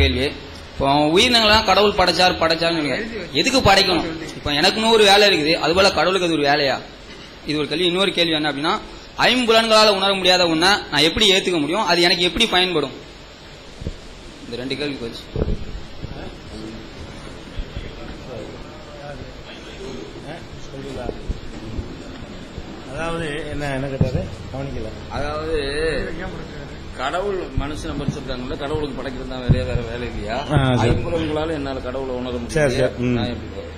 கேள்வி. இப்போ உயிரினங்களாம் கடவுள் படைச்சார் படைச்சார்னு சொல்லுங்க. எதுக்கு படைக்கணும்? இப்போ எனக்குன்னு ஒரு வேலை இருக்குது. அதுபோல கடவுளுக்கு அது ஒரு வேலையா? இது ஒரு கேள்வி. இன்னொரு கேள்வி என்ன அப்படின்னா ஐம்புலன்களால் உணர முடியாத ஒன்றை நான் எப்படி ஏத்துக்க முடியும்? அது எனக்கு எப்படி பயன்படும்? இந்த ரெண்டு கேள்வி போச்சு. அதாவது என்ன என்ன கேட்டாரு? கவனிக்கல. அதாவது கடவுள் மனுஷனை படிச்சிருக்காங்கல்ல கடவுளுக்கு படைக்கிறது தான் வேற வேலை இல்லையா. ஐம்புலன்களால என்னால கடவுளை உணர சரி, சரி. ம். நான் எப்படி போறது?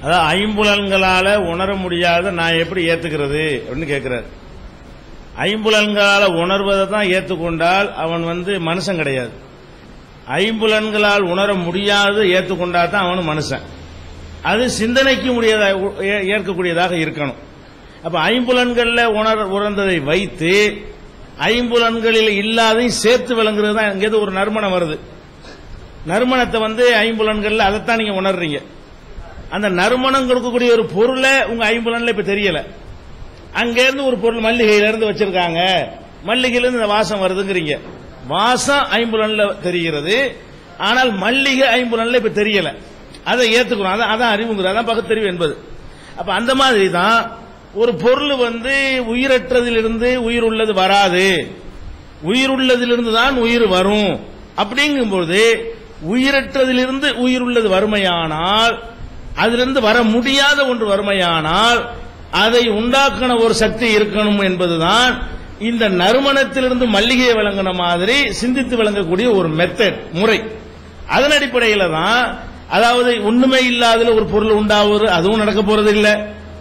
அதாவது ஐம்புலன்களால உணர முடியாத நான் எப்படி ஏத்துக்கிறது அப்படின்னு கேட்கிறாரு ஐம்புலன்களால உணர்வதை தான் ஏத்துக்கொண்டால் அவன் வந்து மனுஷன் கிடையாது ஐம்புலன்களால் உணர முடியாது ஏத்துக்கொண்டா தான் அவன் மனுஷன் அது சிந்தனைக்கு முடியதா ஏ- ஏற்கக்கூடியதாக இருக்கணும் அப்ப ஐம்புலன்கள்ல உணர் உணர்ந்ததை வைத்து ஐம்புலன்களில் இல்லாதையும் சேர்த்து விளங்குறது தான் எங்கேயாவது ஒரு நறுமணம் வருது. நறுமணத்தை வந்து ஐம்புலன்கள்ல அதைத்தான் நீங்க உணர்றீங்க. அந்த நறுமணம் கொடுக்கக்கூடிய ஒரு பொருளை உங்க ஐம்புலன்ல இப்ப தெரியல. அங்கேருந்து ஒரு பொருள் மல்லிகையில இருந்து வச்சிருக்காங்க. மல்லிகையில இருந்து இந்த வாசம் வருதுங்கிறீங்க. வாசம் ஐம்புலன்ல தெரிகிறது. ஆனால் மல்லிகை ஐம்புலன்ல இப்ப தெரியல. அதை ஏத்துக்கணும். அதான் அதான் அறிவுங்கிறது. அதான் பகுத்தறிவு என்பது. அப்ப அந்த மாதிரி தான் ஒரு பொருள் வந்து உயிரற்றதிலிருந்து உயிர் உள்ளது வராது. உயிர் உள்ளதிலிருந்து தான் உயிர் வரும். அப்படிங்கும்போது உயிரற்றதிலிருந்து உயிர் உள்ளது வறுமையானால் அதிலிருந்து வர முடியாத ஒன்று வறுமையானால் அதை உண்டாக்கின ஒரு சக்தி இருக்கணும் என்பதுதான் இந்த நறுமணத்திலிருந்து மல்லிகையை விளங்கின மாதிரி சிந்தித்து விளங்கக்கூடிய ஒரு மெத்தட் முறை. அதன் அடிப்படையில் தான் அதாவது ஒண்ணுமே இல்லாத ஒரு பொருள் உண்டாவது அதுவும் நடக்க போறது இல்லை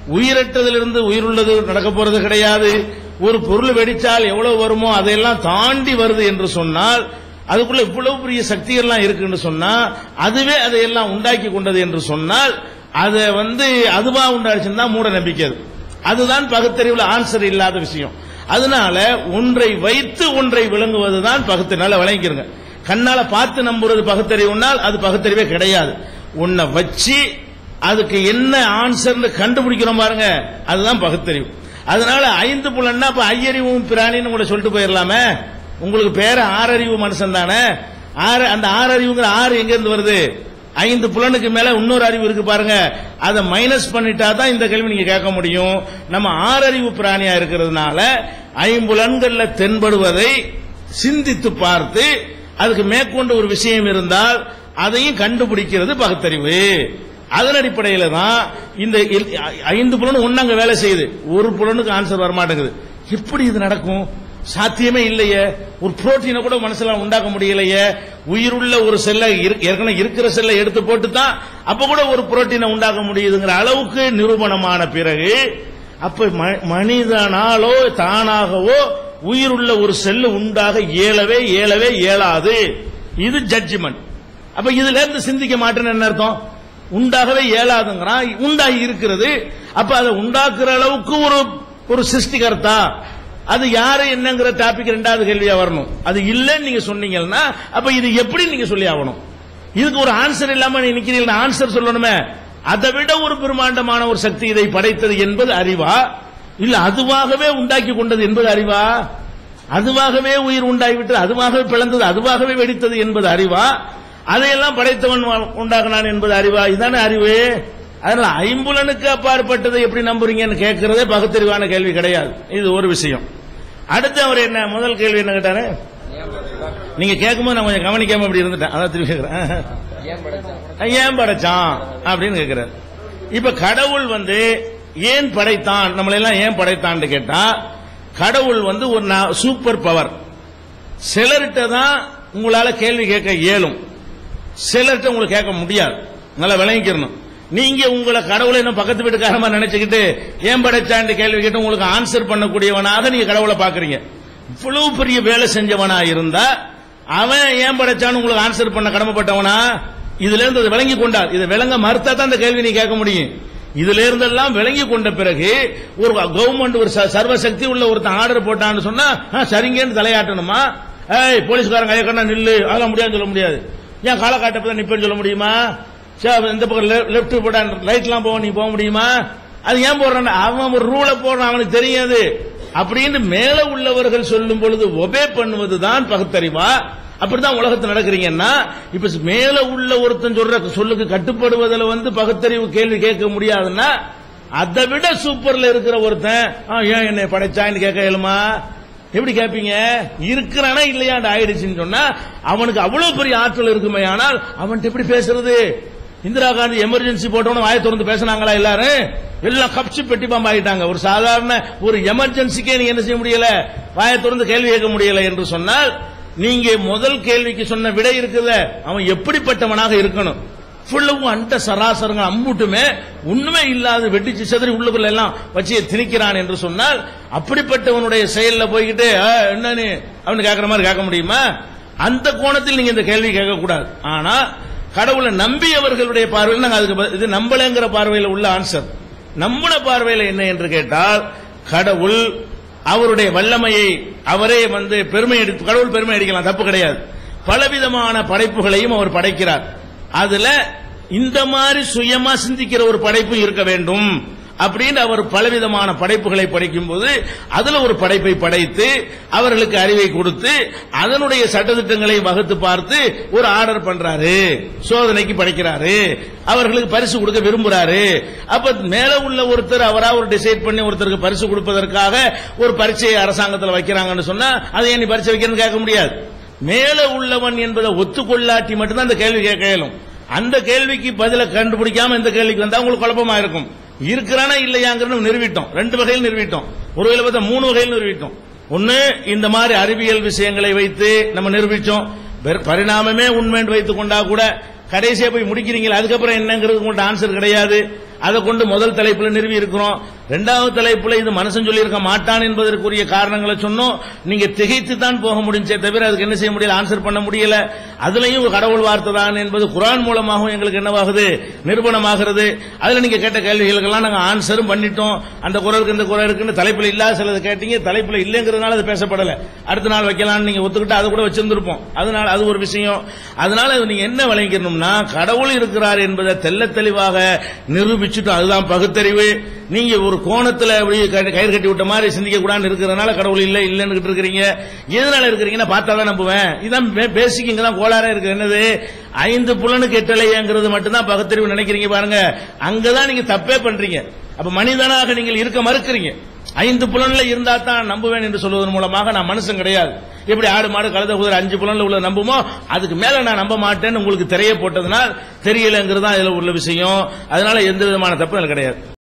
உயிரற்றதிலிருந்து உயிருள்ளது நடக்க போறது கிடையாது. ஒரு பொருள் வெடிச்சால் எவ்வளவு வருமோ அதையெல்லாம் தாண்டி வருது என்று சொன்னால் அதுக்குள்ள இவ்வளவு பெரிய சக்திகள்லாம் இருக்குன்னு சொன்னா அதுவே அதையெல்லாம் உண்டாக்கி கொண்டது என்று சொன்னால் அதை வந்து அதுவா உண்டாச்சுன்னு தான் மூட நம்பிக்கை அது. அதுதான் பகுத்தறிவுல ஆன்சர் இல்லாத விஷயம். அதனால ஒன்றை வைத்து ஒன்றை விளங்குவதுதான் பகுத்தறினால விளங்கிக்கிறங்க கண்ணால பார்த்து நம்புறது பகுத்தறிவுனால் அது பகுத்தறிவே கிடையாது. உன்னை வச்சு அதுக்கு என்ன ஆன்சர்னு கண்டுபிடிக்கிறோம் பாருங்க. அதுதான் பகுத்தறிவு. அதனால ஐந்து புலன்னா இப்ப ஐயறிவும் பிராணின்னு கூட சொல்லிட்டு போயிடலாமே. உங்களுக்கு பேர ஆறறிவு மனுஷன் தானே. ஆறு அந்த ஆறறிவுங்கிற ஆறு எங்க இருந்து வருது? ஐந்து புலனுக்கு மேல இன்னொரு அறிவு இருக்கு பாருங்க. அதை மைனஸ் பண்ணிட்டா தான் இந்த கேள்வி நீங்க கேட்க முடியும். நம்ம ஆறறிவு பிராணியா இருக்கிறதுனால ஐம்புலன்கள்ல தென்படுவதை சிந்தித்து பார்த்து அதுக்கு மேற்கொண்டு ஒரு விஷயம் இருந்தால் அதையும் கண்டுபிடிக்கிறது பகுத்தறிவு. அதன் அடிப்படையில தான் இந்த இல்- ஐந்து புலன் அங்கே வேலை செய்யுது. ஒரு புலனுக்கு ஆன்சர் வர மாட்டேங்குது எப்படி இது நடக்கும்? சாத்தியமே இல்லையே. ஒரு புரோட்டீனை கூட மனசுல உண்டாக்க முடியலையே. உயிருள்ள ஒரு செல்லை இரு- ஏற்கனவே இருக்கிற செல்லை எடுத்து போட்டு தான் அப்ப கூட ஒரு புரோட்டீனை உண்டாக்க முடியுதுங்கிற அளவுக்கு நிரூபணமான பிறகு அப்ப ம- மனிதனாலோ தானாகவோ உயிருள்ள ஒரு செல்லு உண்டாக இயலவே இயலவே இயலாது. இது ஜட்ஜ்மெண்ட் அப்ப இதுல இருந்து சிந்திக்க மாட்டேன்னு என்ன அர்த்தம்? உண்டாகவே இயலாதுங்கிறான் உண்டாகி இருக்கிறது. அப்ப அதை உண்டாக்குற அளவுக்கு ஒரு ஒரு சிருஷ்டிகர்த்தா. அது யாரு என்னங்கிற டாபிக் ரெண்டாவது கேள்வியா வரணும். அது இல்லைன்னு நீங்க சொன்னீங்கன்னா அப்ப இது எப்படி நீங்க சொல்லி ஆகணும். இதுக்கு ஒரு ஆன்சர் இல்லாம நீ நிக்கிறீங்க ஆன்சர் சொல்லணுமே. அதை விட ஒரு பிரம்மாண்டமான ஒரு சக்தி இதை படைத்தது என்பது அறிவா? இல்ல அதுவாகவே உண்டாக்கி கொண்டது என்பது அறிவா? அதுவாகவே உயிர் உண்டாகிவிட்டது அதுவாகவே பிளந்தது அதுவாகவே வெடித்தது என்பது அறிவா? அதையெல்லாம் படைத்தவன் உண்டாகினான் என்பது அறிவா? இதுதானே அறிவு. அதனால ஐம்புலனுக்கு அப்பாற்பட்டதை எப்படி நம்புறீங்கன்னு கேட்கறதே பகுத்தறிவான கேள்வி கிடையாது. இது ஒரு விஷயம். அடுத்து அவர் என்ன? முதல் கேள்வி என்ன கேட்டாரு? நீங்க கேட்கும்போது நான் கொஞ்சம் கவனிக்காம அப்படி இருந்துட்டேன். அதான் திரும்பி கேட்கிறேன். ஏன் படைச்சான்? அப்படின்னு கேட்கிறார். இப்ப கடவுள் வந்து ஏன் படைத்தான்? நம்மளை எல்லாம் ஏன் படைத்தான்னு கேட்டா கடவுள் வந்து ஒரு சூப்பர் பவர் சிலர்கிட்ட தான் உங்களால கேள்வி கேட்க இயலும். சிலர்கிட்ட உங்களுக்கு கேட்க முடியாது. நல்லா விளங்கிக்கிறணும் நீங்க உங்களை கடவுளை என்ன பக்கத்து வீட்டுக்காரமா நினைச்சுக்கிட்டு ஏன் படைச்சான்னு கேள்வி கேட்டு உங்களுக்கு ஆன்சர் பண்ணக்கூடியவனாக நீங்க கடவுளை பாக்குறீங்க இவ்வளவு பெரிய வேலை செஞ்சவனா இருந்தா அவன் ஏன் படைச்சான்னு உங்களுக்கு ஆன்சர் பண்ண கடமைப்பட்டவனா? இதுல இருந்து அதை விளங்கி கொண்டார். இதை விளங்க மறுத்தா தான் அந்த கேள்வி நீ கேட்க முடியும். இதுல இருந்தெல்லாம் விளங்கி கொண்ட பிறகு ஒரு கவர்மெண்ட் ஒரு ச- சர்வசக்தி உள்ள ஒருத்தன் ஆர்டர் போட்டான்னு சொன்னா ஆ, சரிங்கன்னு தலையாட்டணுமா? ஏய் போலீஸ்காரங்க ஐயக்கண்ணா நில்லு அதெல்லாம் முடியாதுன்னு சொல்ல முடியாது. ஏன் காலை காட்டப்பதான் நிப்பேன்னு சொல்ல முடியுமா? சரி இந்த பக்கம் லெப்ட் போட்டா ரைட்லாம் போக நீ போக முடியுமா? அது ஏன் போடுறான் அவன் ஒரு ரூலை போடுறான் அவனுக்கு தெரியாது. அப்படின்னு மேல உள்ளவர்கள் சொல்லும் பொழுது ஒபே பண்ணுவதுதான் பகுத்தறிவா. அப்படிதான் உலகத்தில் நடக்கிறீங்கன்னா இப்ப மேல உள்ள ஒருத்தன் சொல்ற சொல்லுக்கு கட்டுப்படுவதில் வந்து பகுத்தறிவு கேள்வி கேட்க முடியாதுன்னா அதை விட சூப்பர்ல இருக்கிற ஒருத்தன் "ஆ, ஏன் என்னை படைச்சான்னு கேட்க இயலுமா? எப்படி கேட்பீங்க இருக்கிறானா இல்லையாண்டு ஆயிடுச்சுன்னு சொன்னா அவனுக்கு அவ்வளவு பெரிய ஆற்றல் இருக்குமே ஆனால் அவன்கிட்ட எப்படி பேசுறது? இந்திரா காந்தி எமர்ஜென்சி போட்டவன வாய திறந்து பேசினாங்களா எல்லாரும்? எல்லாம் கப்சி பெட்டி பாம்பு ஆகிட்டாங்க ஒரு சாதாரண ஒரு எமர்ஜென்சிக்கே நீங்க என்ன செய்ய முடியல? வாய திறந்து கேள்வி கேட்க முடியல என்று சொன்னால் நீங்க முதல் கேள்விக்கு சொன்ன விடை இருக்குல்ல அவன் எப்படிப்பட்டவனாக இருக்கணும்? ஃபுல்லவும் அண்ட சராசரங்கள் அம்புட்டுமே ஒண்ணுமே இல்லாத வெட்டிச்சு செதறி உள்ளுக்குள்ள எல்லாம் வச்சு திணிக்கிறான் என்று சொன்னால் அப்படிப்பட்டவனுடைய செயல்ல போய்கிட்டு "ஆ, என்ன அவனு கேட்கற மாதிரி கேட்க முடியுமா? அந்த கோணத்தில் நீங்க இந்த கேள்வி கேட்கக்கூடாது. ஆனா கடவுளை நம்பியவர்களுடைய பார்வையில் நாங்க அதுக்கு இது நம்பலைங்கிற பார்வையில் உள்ள ஆன்சர் நம்பின பார்வையில் என்ன என்று கேட்டால் கடவுள் அவருடைய வல்லமையை அவரே வந்து பெருமை எடுத்து கடவுள் பெருமை அடிக்கலாம் தப்பு கிடையாது. பலவிதமான படைப்புகளையும் அவர் படைக்கிறார். அதுல இந்த மாதிரி சுயமா சிந்திக்கிற ஒரு படைப்பு இருக்க வேண்டும் அப்படின்னு அவர் பலவிதமான படைப்புகளை படைக்கும் போது அதுல ஒரு படைப்பை படைத்து அவர்களுக்கு அறிவை கொடுத்து அதனுடைய சட்டத்திட்டங்களை வகுத்து பார்த்து ஒரு ஆர்டர் பண்றாரு சோதனைக்கு படைக்கிறாரு அவர்களுக்கு பரிசு கொடுக்க விரும்புறாரு. அப்ப மேல உள்ள ஒருத்தர் அவரா ஒரு டிசைட் பண்ணி ஒருத்தருக்கு பரிசு கொடுப்பதற்காக ஒரு பரீட்சையை அரசாங்கத்தில் வைக்கிறாங்கன்னு சொன்னா அதை நீ பரிசு வைக்கிறேன்னு கேட்க முடியாது. மேல உள்ளவன் என்பதை ஒத்துக்கொள்ளாட்டி மட்டும்தான் அந்த கேள்வி கேட்க இயலும் அந்த கேள்விக்கு பதில கண்டுபிடிக்காம இந்த கேள்விக்கு வந்தா உங்களுக்கு குழப்பமா இருக்கும். இருக்கிறானா இல்லையாங்கிறது நிறுவிட்டோம் ரெண்டு வகையில் நிறுவிட்டோம் ஒரு வகையில் பார்த்தா மூணு வகையில் நிறுவிட்டோம் ஒன்னு இந்த மாதிரி அறிவியல் விஷயங்களை வைத்து நம்ம நிரூபிச்சோம் பரிணாமமே உண்மைன்னு வைத்துக் கொண்டா கூட கடைசியா போய் முடிக்கிறீங்களா அதுக்கப்புறம் என்னங்கிறது உங்கள்ட்ட ஆன்சர் கிடையாது. அதை கொண்டு முதல் தலைப்புல நிறுவி இருக்கிறோம். ரெண்டாவது தலைப்புல இது மனுஷன் சொல்லியிருக்க மாட்டான் என்பதற்குரிய காரணங்களை சொன்னோம். நீங்க திகைத்து தான் போக முடிஞ்சே தவிர அதுக்கு என்ன செய்ய முடியல? ஆன்சர் பண்ண முடியல. அதுலயும் ஒரு கடவுள் வார்த்தை தான் என்பது குரான் மூலமாகவும் எங்களுக்கு என்னவாகுது? நிரூபணமாகிறது. அதுல நீங்க கேட்ட கேள்விகளுக்கெல்லாம் நாங்க ஆன்சரும் பண்ணிட்டோம். அந்த குரலுக்கு இந்த குரலுக்குன்னு தலைப்புல இல்லாத சிலது கேட்டீங்க. தலைப்புல இல்லைங்கிறதுனால அது பேசப்படல. அடுத்த நாள் வைக்கலாம்னு நீங்க ஒத்துக்கிட்டு அது கூட வச்சிருந்திருப்போம். அதனால அது ஒரு விஷயம். அதனால நீங்க என்ன விளங்கிக்கணும்னா கடவுள் இருக்கிறார் என்பதை தெல்ல தெளிவாக நிரூபிச்சுட்டு அதுதான் பகுத்தறிவு. நீங்க ஒரு கோணத்துல அப்படி கயிறு கட்டி விட்ட மாதிரி சிந்திக்க கூடாது இருக்கிறதுனால கடவுள் இல்ல இல்லைன்னு இருக்கிறீங்க. எதனால இருக்கிறீங்கன்னா பார்த்தா தான் நம்புவேன். இதான் பேசிக் இங்க தான் கோளாறா இருக்கு. என்னது? ஐந்து புலனுக்கு எட்டலைங்கிறது மட்டும்தான் பகுத்தறிவு நினைக்கிறீங்க பாருங்க. அங்கதான் நீங்க தப்பே பண்றீங்க. அப்ப மனிதனாக நீங்கள் இருக்க மறுக்கிறீங்க. ஐந்து புலன்ல இருந்தா தான் நம்புவேன் என்று சொல்வதன் மூலமாக நான் மனுஷன் கிடையாது. எப்படி ஆடு மாடு கழுத குதிரை அஞ்சு புலன்ல உள்ள நம்புமோ அதுக்கு மேல நான் நம்ப மாட்டேன்னு உங்களுக்கு தெரிய போட்டதுனால் தெரியலங்கிறது தான் இதுல உள்ள விஷயம். அதனால எந்த விதமான தப்பு அதுல கிடையாது.